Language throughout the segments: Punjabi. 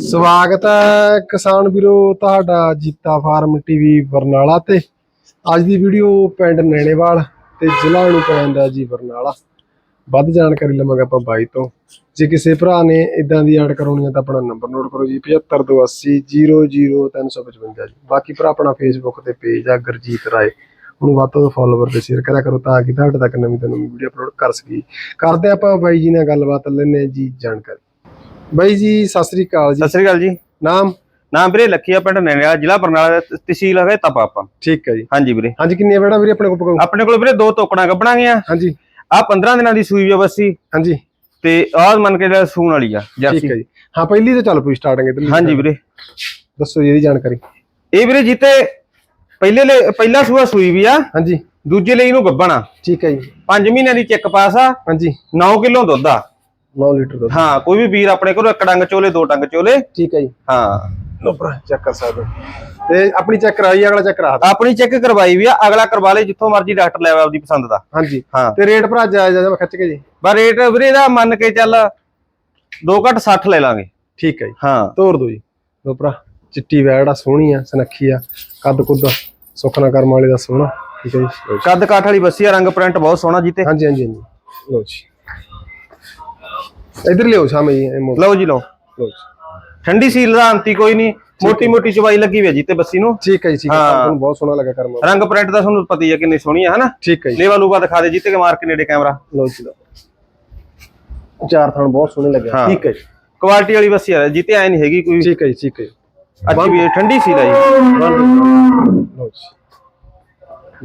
ਸਵਾਗਤ ਹੈ ਕਿਸਾਨ ਵੀਰੋ, ਤੁਹਾਡਾ ਜੀਤਾ ਫਾਰਮ ਟੀਵੀ ਬਰਨਾਲਾ ਤੇ। ਅੱਜ ਦੀ ਵੀਡੀਓ ਪਿੰਡ ਨੈਣੇਵਾਲ ਤੇ ਜ਼ਿਲ੍ਹਾ ਨੂੰ ਪੈਂਦਾ ਜੀ ਬਰਨਾਲਾ। ਵੱਧ ਜਾਣਕਾਰੀ ਲਵਾਂਗੇ ਆਪਾਂ ਬਾਈ ਤੋਂ। ਜੇ ਕਿਸੇ ਭਰਾ ਨੇ ਇਦਾਂ ਦੀ ਐਡ ਕਰਾਉਣੀ ਹੈ ਤਾਂ ਆਪਣਾ ਨੰਬਰ ਨੋਟ ਕਰੋ ਜੀ 7528000355 ਜੀ। ਬਾਕੀ ਭਰਾ ਆਪਣਾ ਫੇਸਬੁੱਕ ਤੇ ਪੇਜ ਆ, ਗੁਰਜੀਤ ਰਾਏ। ਉਹਨੂੰ ਵੱਧ ਤੋਂ ਵੱਧ ਫਾਲੋਵਰ ਤੇ ਸ਼ੇਅਰ ਕਰਿਆ ਕਰੋ ਤਾਂ ਕਿ ਤੁਹਾਡੇ ਤੱਕ ਨਵੀਂ ਤੋਂ ਨਵੀਂ ਵੀਡੀਓ ਅਪਲੋਡ ਕਰ ਸਕੀਏ। ਕਰਦੇ ਆਪਾਂ ਬਾਈ ਜੀ ਨਾਲ ਗੱਲਬਾਤ ਲੈਣੇ ਜੀ ਜਾਣਕਾਰੀ। ਬਾਈ ਜੀ ਸਤਿ ਸ੍ਰੀ ਅਕਾਲ ਜੀ। ਸਤਿ ਸ੍ਰੀ ਅਕਾਲ ਜੀ। ਨਾਮ? ਨਾਮ ਵੀਰੇ ਲੱਖੀਆ ਪਿੰਡ ਨੈਣਿਆ ਜ਼ਿਲ੍ਹਾ ਬਰਨਾਲਾ ਤਹਿਸੀਲ ਹੈ ਤਪਾ ਆਪਾਂ। ਠੀਕ ਹੈ ਜੀ। ਹਾਂਜੀ ਵੀਰੇ। ਹਾਂਜੀ ਕਿੰਨੀਆਂ ਬੈੜਾ ਵੀਰੇ ਆਪਣੇ ਕੋਲ? ਪਕਾਉ ਆਪਣੇ ਕੋਲ ਵੀਰੇ ਦੋ ਤੋਕੜਾਂ ਗੱਬਣਾ ਗਈਆਂ। ਹਾਂਜੀ। ਆ 15 ਦਿਨਾਂ ਦੀ ਸੂਈ ਆ ਬੱਸੀ ਹਾਂਜੀ। ਤੇ ਆਹ ਮੰਨ ਕੇ ਜਿਹੜਾ ਸੂਣ ਵਾਲੀ ਆ ਠੀਕ ਹੈ ਜਰਸੀ ਜੀ। ਹਾਂ ਪਹਿਲੀ ਤਾਂ ਚੱਲ ਪਈ ਸਟਾਰਟਿੰਗ ਇਧਰ ਹਾਂਜੀ ਵੀਰੇ। ਦੱਸੋ ਜੀ ਇਹਦੀ ਜਾਣਕਾਰੀ। ਇਹ ਵੀਰੇ ਜਿੱਤੇ ਪਹਿਲੇ ਪਹਿਲਾ ਸੂਆ ਸੂਈ ਵੀ ਆ। ਹਾਂਜੀ। ਦੂਜੇ ਲਈ ਇਹਨੂੰ ਗੱਬਣਾ ਠੀਕ ਹੈ ਜੀ। 5 ਮਹੀਨਿਆਂ ਦੀ ਚੈੱਕ ਪਾਸ ਆ। ਹਾਂਜੀ। 9 ਕਿਲੋ ਦੁੱਧ ਆ। 9 ਲੀਟਰ ਦੁੱਧ। ਹਾਂ ਕੋਈ ਵੀ ਵੀਰ ਆਪਣੇ ਕੋਲ ਇੱਕ ਡੰਗ ਚੋਲੇ ਦੋ ਡੰਗ ਚੋਲੇ। ਠੀਕ ਹੈ ਜੀ। ਹਾਂ। ਲੋ ਭਰਾ ਚੈੱਕ ਕਰ ਸਕਦੇ। ਤੇ ਆਪਣੀ ਚੈੱਕ ਕਰਾਈ ਅਗਲਾ ਚੈੱਕ ਕਰਾ। ਆਪਣੀ ਚੈੱਕ ਕਰਵਾਈ ਵੀ ਆ ਅਗਲਾ ਕਰਵਾ ਲੇ ਜਿੱਥੋਂ ਮਰਜ਼ੀ ਡਾਕਟਰ ਲੈ ਆਵੇ ਆਪਦੀ ਪਸੰਦ ਦਾ। ਹਾਂਜੀ। ਹਾਂ। ਤੇ ਰੇਟ ਭਰਾ ਜਾਇਜ਼ ਆ ਮੈਂ ਖਿੱਚ ਕੇ ਜੀ। ਪਰ ਰੇਟ ਵੀਰੇ ਇਹਦਾ ਮੰਨ ਕੇ ਚੱਲ 2 ਘੱਟ 60 ਲੈ ਲਾਂਗੇ। ਠੀਕ ਹੈ ਜੀ। ਹਾਂ। ਤੋਰ ਦੋ ਜੀ। ਲੋ ਭਰਾ ਚਿੱਟੀ ਵੈੜ ਆ ਸੋਹਣੀ ਆ ਸਨੱਖੀ ਆ ਕੱਦ ਕੁੱਦ ਸੁਖਨਾ ਕਰਮ ਵਾਲੇ ਦਾ ਸੋਹਣਾ। ਠੀਕ ਹੈ ਜੀ। ਜੀ। ਕੱਦ ਕਾਠ ਵਾਲੀ ਬੱਸੀ ਆ ਰੰਗ ਪ੍ਰਿੰਟ ਬਹੁਤ ਸੋਹਣਾ ਜੀਤੇ ਹਾਂਜੀ ਹਾਂਜੀ ਹਾਂਜੀ। ਲੋ ਜੀ। ਇਧਰ ਲਿਓ ਸਾਹਮਣੇ ਜੀ ਇਹ ਲਓ ਜੀ ਲਓ। ਲਓ ਜੀ। ਠੰਡੀ ਸੀਲ ਦਾ ਅੰਤੀ ਕੋਈ ਨਹੀਂ ਮੋਟੀ ਮੋਟੀ ਚਵਾਈ ਲੱਗੀ ਹੋਈ ਹੈ ਜੀਤੇ ਬੱਸੀ ਨੂੰ। ਠੀਕ ਹੈ ਜੀ ਠੀਕ ਹੈ। ਹਾਂ। ਤੁਹਾਨੂੰ ਬਹੁਤ ਸੋਹਣਾ ਲੱਗਾ ਕਰਮ। ਰੰਗ ਪ੍ਰਿੰਟ ਦਾ ਤੁਹਾਨੂੰ ਪਤਾ ਹੀ ਹੈ ਕਿੰਨੀ ਸੋਹਣੀ ਹੈ ਹਨਾ? ਠੀਕ ਹੈ ਜੀ। ਲੇਵਾ ਲੂਵਾ ਦਿਖਾ ਦੇ ਜੀਤੇ ਕੇ ਮਾਰ ਕੇ ਨੇੜੇ ਕੈਮਰਾ। ਲਓ ਜੀ ਲਓ। ਚਾਰ ਥਣ ਬਹੁਤ ਸੋਹਣੇ ਲੱਗੇ। ਹਾਂ। ਠੀਕ ਹੈ ਜੀ। ਕੁਆਲਿਟੀ ਵਾਲੀ ਬੱਸੀ ਆ ਜੀਤੇ ਐ ਨਹੀਂ ਹੈਗੀ ਕੋਈ। ਠੀਕ ਹੈ ਜੀ ਠੀਕ ਹੈ ਜੀ। ਅੱਛੀ ਵੀ ਹੈ, ਠੰਡੀ ਸੀਲ ਆ ਜੀ। ਲਓ ਜੀ।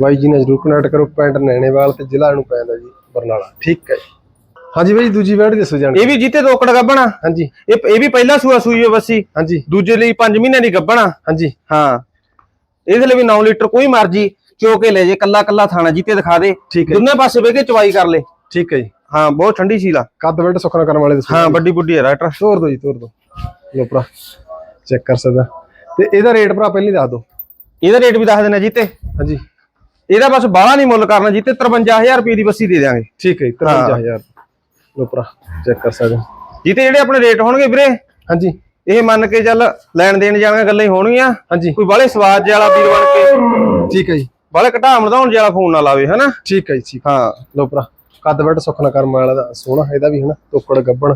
ਬਾਈ ਜੀ ਨੇ ਜਰੂਰ ਕਨੈਕਟ ਕਰੋ ਪਿੰਡ ਨੈਣੇਵਾਲ ਤੇ ਜ਼ਿਲ੍ਹਾ ਨੂੰ ਪੈਂਦਾ ਜੀ ਬਰਨਾਲਾ। ਠੀਕ ਹੈ ਜੀ। ਹਾਂਜੀ ਬਾਈ ਦੂਜੀ ਵੈੜ ਦੱਸੋ ਜਾਣ ਇਹ ਵੀ ਜੀਤੇ ਦੋਕੜ ਗੱਬਣਾ ਹਾਂਜੀ। ਇਹ ਇਹ ਵੀ ਪਹਿਲਾ ਸੂਆ ਸੂਈ ਹੈ ਬੱਸੀ। ਹਾਂਜੀ। ਦੂਜੇ ਲਈ 5 ਮਹੀਨਿਆਂ ਦੀ ਗੱਬਣਾ ਹਾਂਜੀ। ਹਾਂ। ਇਹਦੇ ਲਈ ਵੀ 9 ਲੀਟਰ ਕੋਈ ਮਰਜ਼ੀ ਚੋ ਕੇ ਲੈ ਜੇ ਕੱਲਾ ਕੱਲਾ ਥਾਣਾ ਜੀਤੇ ਦਿਖਾ ਦੇ। ਠੀਕ ਹੈ ਦੋਨੇ ਪਾਸੇ ਬਹਿ ਕੇ ਚਵਾਈ ਕਰ ਲੈ। ਠੀਕ ਹੈ ਜੀ। ਹਾਂ ਬਹੁਤ ਠੰਡੀ ਸੀਲ ਕੱਦ ਵੈੜ ਸੁਖਨਾ ਕਰਨ ਵਾਲੇ ਦੱਸੋ। ਹਾਂ ਵੱਡੀ ਬੁੱਢੀ ਹੈ ਰਾਈਟਰ ਤੋਰ ਦੋ ਜੀ ਤੋਰ ਦੋ। ਲੋ ਭਰਾ ਚੈੱਕ ਕਰ ਸਕਦਾ। ਤੇ ਇਹਦਾ ਰੇਟ ਭਰਾ ਪਹਿਲੀ ਦੱਸ ਦੋ ਇਹਦਾ ਰੇਟ ਵੀ ਦੱਸ ਦੇਣਾ ਜੀਤੇ। ਹਾਂਜੀ। ਇਹਦਾ ਬਸ ਬਾਹਲਾ ਨਹੀਂ ਮੁੱਲ ਕਰਨਾ ਜੀਤੇ 53000 ਰੁਪਏ ਦੀ ਬੱਸੀ ਦੇ ਦਿਆਂਗੇ। ਠੀਕ ਹੈ ਜੀ 53000 ਲੋ ਭਰਾ ਚੈੱਕ ਕਰ ਸਕਦੇ। ਜੀਤੇ ਜਿਹੜੇ ਆਪਣੇ ਰੇਟ ਹੋਣਗੇ ਵੀਰੇ? ਹਾਂਜੀ। ਇਹ ਮੰਨ ਕੇ ਚੱਲ ਲੈਣ ਦੇਣ ਜਾਣੀਆਂ ਗੱਲਾਂ ਹੀ ਹੋਣਗੀਆਂ। ਹਾਂਜੀ। ਕੋਈ ਬਾਲੇ ਸਵਾਦ ਜਿਹਾ ਵਾਲਾ ਵੀਰ ਬਣ ਕੇ। ਠੀਕ ਹੈ ਜੀ। ਬਾਲੇ ਘਟਾਉਣ ਵਧਾਉਣ ਜਿਹਾ ਫੋਨ ਨਾ ਲਾਵੇ ਹਨਾ? ਠੀਕ ਹੈ ਜੀ ਹਾਂ। ਲੋ ਭਰਾ ਕੱਦ ਵੈੜ ਸੁਖਨਾ ਕਰਮ ਵਾਲਾ ਦਾ ਸੋਹਣਾ ਇਹਦਾ ਵੀ ਹਨਾ? ਟੋਕੜ ਗੱਬਣ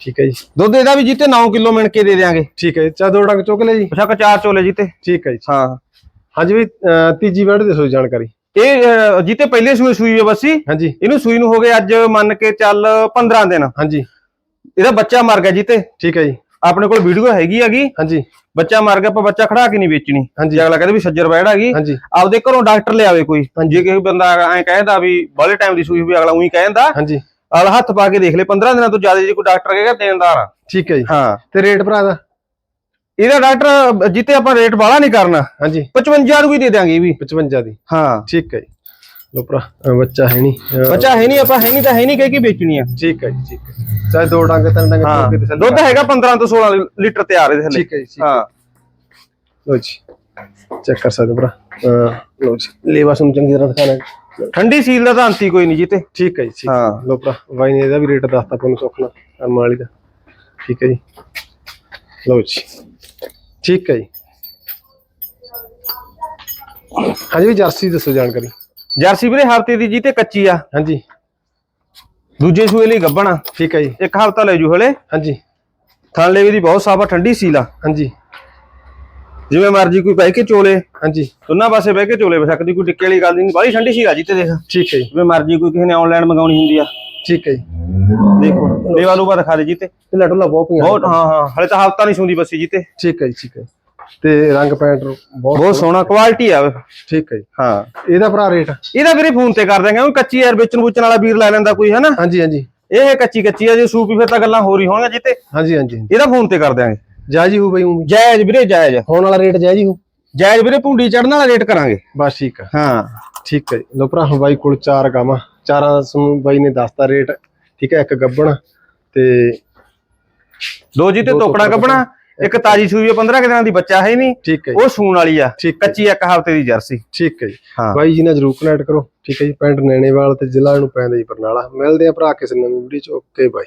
ਠੀਕ ਹੈ ਜੀ। ਦੁੱਧ ਇਹਦਾ ਵੀ ਜੀਤੇ 9 ਕਿਲੋ ਮਿਣ ਕੇ ਦੇ ਦਿਆਂਗੇ। ਠੀਕ ਹੈ ਚਾਹ ਦੋ ਡੰਗ ਚੁੱਕ ਲੈ ਜੀ। ਪਛਾਕ ਚਾਰ ਚੋਲੇ ਜੀਤੇ। ਠੀਕ ਹੈ ਜੀ। ਹਾਂ। ਹਾਂਜੀ ਵੀ ਤੀਜੀ ਵੈੜ ਦੱਸੋ ਜੀ ਜਾਣਕਾਰੀ। ਇਹ ਜੀਤੇ ਪਹਿਲੇ ਸੂਈ ਸੂਈ ਹੈ ਬੱਸੀ। ਹਾਂਜੀ। ਇਹਨੂੰ ਸੂਈ ਨੂੰ ਹੋ ਗਏ ਅੱਜ ਮੰਨ ਕੇ ਚੱਲ 15 ਦਿਨ। ਹਾਂਜੀ। ਇਹਦਾ ਬੱਚਾ ਮਰ ਗਿਆ ਜੀਤੇ। ਠੀਕ ਹੈ ਜੀ। ਆਪਣੇ ਕੋਲ ਵੀਡੀਓ ਹੈਗੀ ਹੈਗੀ। ਹਾਂਜੀ। ਬੱਚਾ ਮਰ ਗਿਆ ਆਪਾਂ ਬੱਚਾ ਖੜਾ ਕੇ ਨਹੀਂ ਵੇਚਣੀ। ਹਾਂਜੀ। ਅਗਲਾ ਕਹਿੰਦਾ ਵੀ ਸੱਜਰ ਬੈੜ ਹੈਗੀ ਹਾਂਜੀ। ਆਪਦੇ ਘਰੋਂ ਡਾਕਟਰ ਲਿਆਵੇ ਕੋਈ। ਜੇ ਕਿਸੇ ਬੰਦਾ ਐਂ ਕਹਿੰਦਾ ਵੀ ਬਾਲੇ ਟਾਈਮ ਦੀ ਸੂਈ ਹੋਈ ਅਗਲਾ ਉਹੀ ਕਹਿੰਦਾ। ਹਾਂਜੀ। ਅਗਲਾ ਹੱਥ ਪਾ ਕੇ ਦੇਖ ਲੈ 15 ਦਿਨਾਂ ਤੋਂ ਜ਼ਿਆਦਾ ਜੇ ਕੋਈ ਡਾਕਟਰ ਕਹੇਗਾ ਦੇਣਦਾਰ ਠੀਕ ਹੈ ਜੀ। ਹਾਂ। ਤੇ ਰੇਟ ਭਰਾ ਦਾ? ਇਹਦਾ ਡਾਕਟਰ ਜਿੱਤੇ ਆਪਾਂ ਰੇਟ ਬਾਲਾ ਨਹੀਂ ਕਰਨਾ। ਹਾਂਜੀ। 55 ਨੂੰ ਵੀ ਦੇ ਦਿਆਂਗੇ ਇਹ ਵੀ। 55 ਦੀ। ਹਾਂ। ਠੀਕ ਹੈ ਜੀ। ਲੋ ਭਰਾ ਬੱਚਾ ਹੈ ਨਹੀਂ। ਬੱਚਾ ਹੈ ਨਹੀਂ ਆਪਾਂ ਹੈ ਨਹੀਂ ਤਾਂ ਹੈ ਨਹੀਂ ਕਹਿ ਕੇ ਵੇਚਣੀ ਆ। ਠੀਕ ਹੈ ਜੀ ਠੀਕ ਹੈ। ਚਾਹੇ ਦੋ ਡੰਗ ਤਿੰਨ ਡੰਗ ਚੁੱਕ ਕੇ ਤਸੱਲੀ ਦੁੱਧ ਹੈਗਾ 15 ਤੋਂ 16 ਲੀਟਰ ਤਿਆਰ ਇਹਦੇ ਥੱਲੇ। ਠੀਕ ਹੈ ਜੀ ਠੀਕ ਹੈ। ਲੋ ਜੀ। ਚੈੱਕ ਕਰ ਸਕਦੇ ਭਰਾ। ਲੋ ਜੀ। ਲੇਵਾ ਸੁਣ ਚੰਗੀ ਤਰ੍ਹਾਂ ਦਿਖਾਣਾ ਠੰਡੀ ਸੀਲ ਦਾ ਤਾਂ ਅੰਤੀ ਕੋਈ ਨਹੀਂ ਜਿੱਤੇ। ਠੀਕ ਹੈ ਜੀ ਠੀਕ ਹੈ। ਲੋ ਭਰਾ ਵਾਈ ਨੇ ਇਹਦਾ ਵੀ ਰੇਟ ਦੱਸਤਾ ਆਪਾਂ ਨੂੰ ਸੁਖਣਾ ਕਰਮ ਵਾਲੀ ਦਾ। ਠੀਕ ਹੈ ਜੀ। ਲੋ ਜੀ। ਠੀਕ ਹੈ ਜੀ। ਹਾਂਜੀ ਵੀ ਜਰਸੀ ਦੱਸੋ ਜਾਣਕਾਰੀ। ਜਰਸੀ ਵੀਰੇ ਹਫ਼ਤੇ ਦੀ ਜਿੱਤੇ ਕੱਚੀ ਆ। ਹਾਂਜੀ। ਦੂਜੇ ਸੂਏ ਲਈ ਗੱਬਣਾ ਠੀਕ ਹੈ ਜੀ। ਇੱਕ ਹਫਤਾ ਲੈ ਜੂ ਹਲੇ। ਹਾਂਜੀ। ਥਣ ਲੇਵੇ ਦੀ ਬਹੁਤ ਸਾਫਾ ਠੰਡੀ ਸੀਲ ਹਾਂਜੀ। ਜਿਵੇਂ ਮਰਜ਼ੀ ਕੋਈ ਬਹਿ ਕੇ ਚੋਲੇ। ਹਾਂਜੀ। ਦੋਨਾਂ ਪਾਸੇ ਬਹਿ ਕੇ ਚੋਲੇ ਬੈ ਸਕਦੀ ਕੋਈ ਟਿੱਕੇ ਵਾਲੀ ਗੱਲ ਨਹੀਂ। ਬਾਹਲੀ ਠੰਡੀ ਸੀਲ ਆ ਜਿੱਤੇ ਦੇਖ। ਠੀਕ ਹੈ ਜੀ। ਜਿਵੇਂ ਮਰਜ਼ੀ ਕੋਈ ਕਿਸੇ ਨੇ ਆਨਲਾਈਨ ਮੰਗਾਉਣੀ ਹੁੰਦੀ ਆ। ਠੀਕ ਹੈ ਜੀ। ਦੇਖੋ ਲੇਵਾ ਲੂਵਾ ਦਿਖਾ ਦੇ ਜਿੱਤੇ ਤੇ। ਲਟੋਲਾ ਬਹੁਤ ਪਈਆਂ ਬਹੁਤ ਹਾਂ ਹਾਂ। ਹਲੇ ਤਾਂ ਹਫਤਾ ਨਹੀਂ ਸੁੰਦੀ ਬੱਸੀ ਜਿੱਤੇ ਠੀਕ ਹੈ ਜੀ ਠੀਕ ਹੈ। ਤੇ ਰੰਗ ਪੈਂਟ ਬਹੁਤ ਬਹੁਤ ਸੋਹਣਾ। ਕੁਆਲਿਟੀ ਆ। ਠੀਕ ਹੈ ਜੀ। ਹਾਂ। ਇਹਦਾ ਭਰਾ ਰੇਟ? ਇਹਦਾ ਵੀਰੇ ਫੋਨ ਤੇ ਕਰ ਦਾਂਗੇ ਉਹ ਕੱਚੀ ਯਾਰ ਵੇਚਣ ਵੂਚਣ ਵਾਲਾ ਵੀਰ ਲੈ ਲੈਂਦਾ ਕੋਈ ਹਨਾ? ਹਾਂਜੀ ਹਾਂਜੀ। ਇਹ ਕੱਚੀ ਕੱਚੀ ਆ ਜੇ ਸੂਪੀ ਫਿਰ ਤਾਂ ਗੱਲਾਂ ਹੀ ਹੋਣਗੀਆਂ ਜਿੱਤੇ ਹਾਂਜੀ ਹਾਂਜੀ ਇਹਦਾ ਫੋਨ ਤੇ ਕਰ ਦਿਆਂਗੇ। ਜਾਇਜ਼ ਹੀ ਬਈ ਉਂ ਜਾਇਜ਼ ਵੀਰੇ ਜਾਇਜ਼। ਹੋਣ ਵਾਲਾ ਰੇਟ ਜਾਇਜ਼ ਹੀ ਜਾਇਜ਼ ਵੀਰੇ ਭੁੰਡੀ ਚੜਨ ਵਾਲਾ ਰੇਟ ਕਰਾਂਗੇ। ਬਸ ਠੀਕ ਹੈ ਹਾਂ। ਠੀਕ ਹੈ ਜੀ। ਲੋ ਭਰਾ ਬਾਈ ਕੋਲ ਚਾਰ ਗਾਵਾਂ। ਚਾਰਾਂ ਤੁਹਾਨੂੰ ਬਾਈ ਨੇ ਦੱਸਤਾ ਰੇਟ ਠੀਕ ਹੈ ਇੱਕ ਗੱਬਣ ਤੇ ਦੋ ਜੀ ਤੇ ਤੋਕੜਾਂ ਕੱਢਣਾ ਇੱਕ ਤਾਜੀ ਸੂਈ ਆ 15 ਕੁ ਦਿਨਾਂ ਦੀ ਬੱਚਾ ਹੈ ਨਹੀਂ ਠੀਕ ਹੈ ਜੀ। ਉਹ ਸੂਣ ਵਾਲੀ ਆ ਠੀਕ ਹੈ ਕੱਚੀ ਇੱਕ ਹਫ਼ਤੇ ਦੀ ਜਰਸੀ। ਠੀਕ ਹੈ ਜੀ। ਹਾਂ। ਬਾਈ ਜੀ ਨਾਲ ਜਰੂਰ ਕਨੈਕਟ ਕਰੋ ਠੀਕ ਹੈ ਜੀ ਪਿੰਡ ਨੈਣੇਵਾਲ ਤੇ ਜ਼ਿਲ੍ਹਾ ਨੂੰ ਪੈਂਦਾ ਜੀ ਬਰਨਾਲਾ। ਮਿਲਦੇ ਆ ਭਰਾ ਕਿਸੇ ਨਵੀਂ ਵੀਡੀਓ ਚ ਓਕੇ ਬਾਈ।